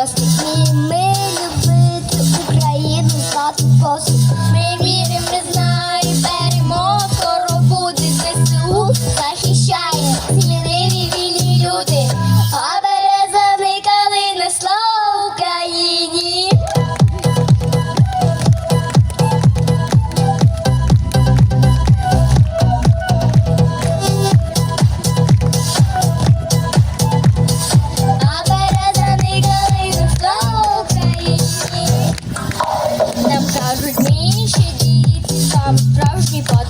Розпочніми любити Україну, знати посуд. справжній патріот.